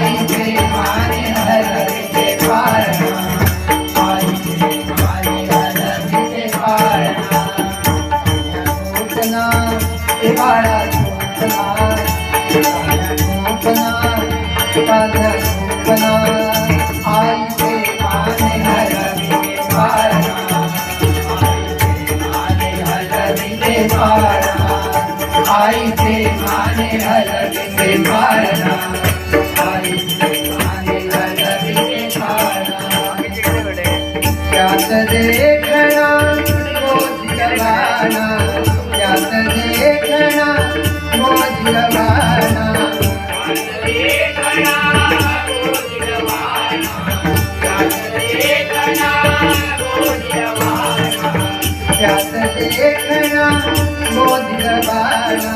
life. जग देखना बोध लगाना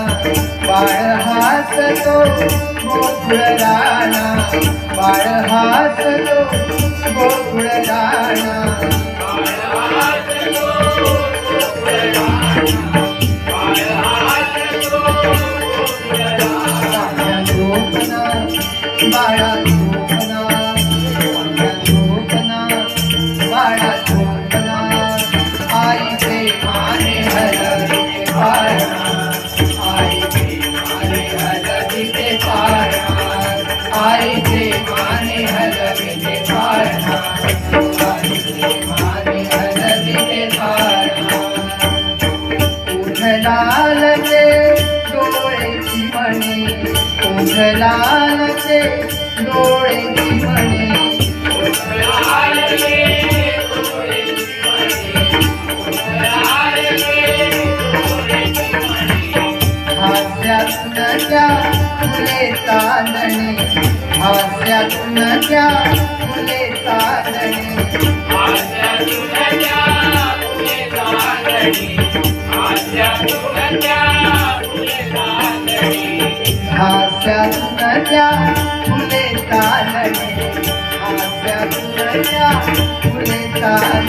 बाढ़ हाथ तो बोधड़ाना हाथ तो बोधड़ाना उठलालचे डोळेची मणी हास्यातून त्या फुले तांदणे हास्यातून त्या फुले तांदणे हास्यातून पुरया फुले ताल आशा पुरया फुले ताल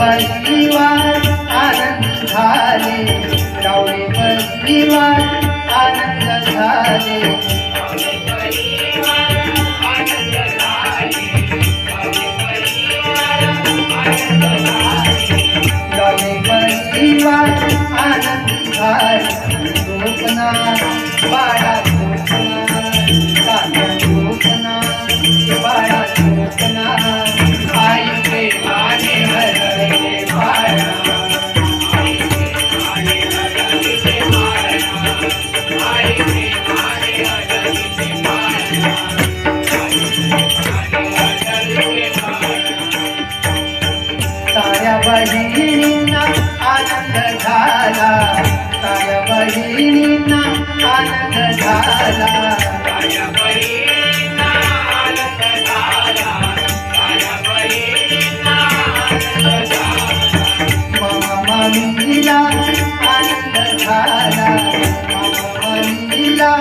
गावडे परिवार आनंद झाले. गावडे परिवार आनंद झाले. आनंद झाले. झोपना बाळा झोपना बहिणींना आनंद झाला. ताया बहिणींना आनंद झाला. मामा मामीला आनंद झाला. मामा मामीला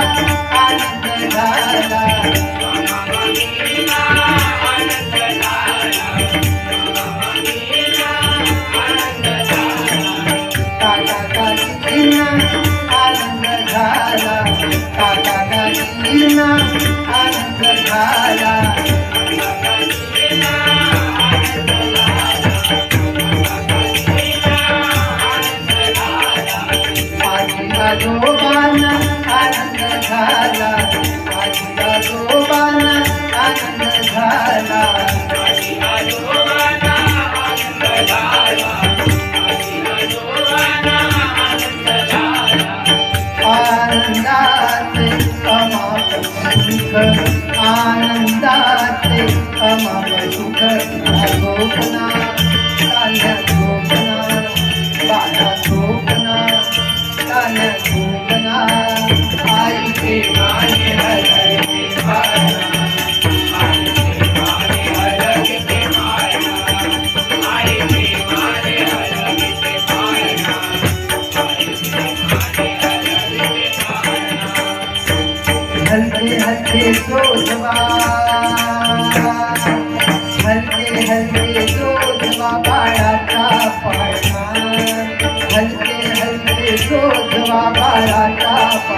आनंद झाला. बिना अंत हल्के हल्के सोचवा बारा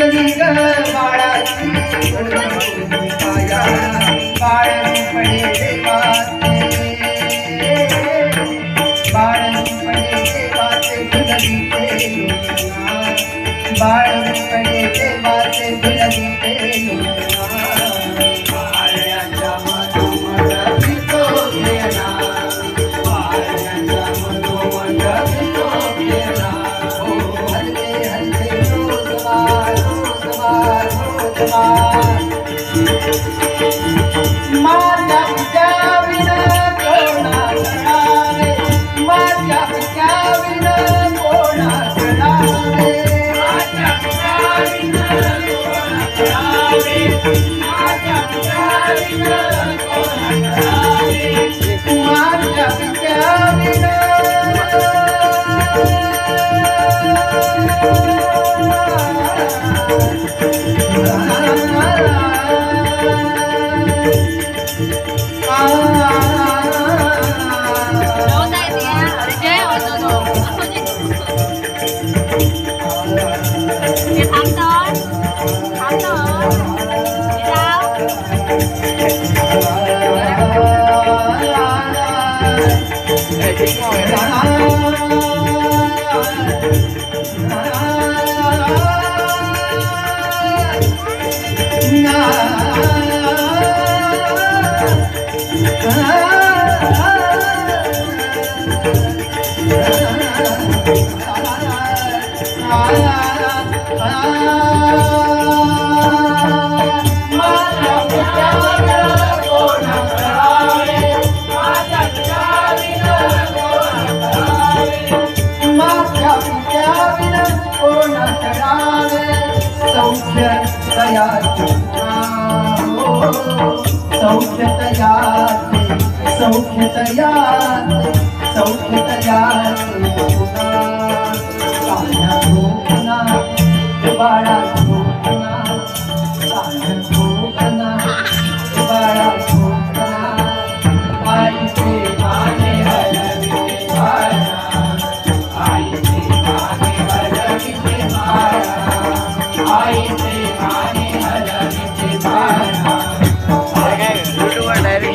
बाड़ा Mother, Ah सौख्यतया सौख्यतया सौख्यतया सौख्यतया बाळा झोपना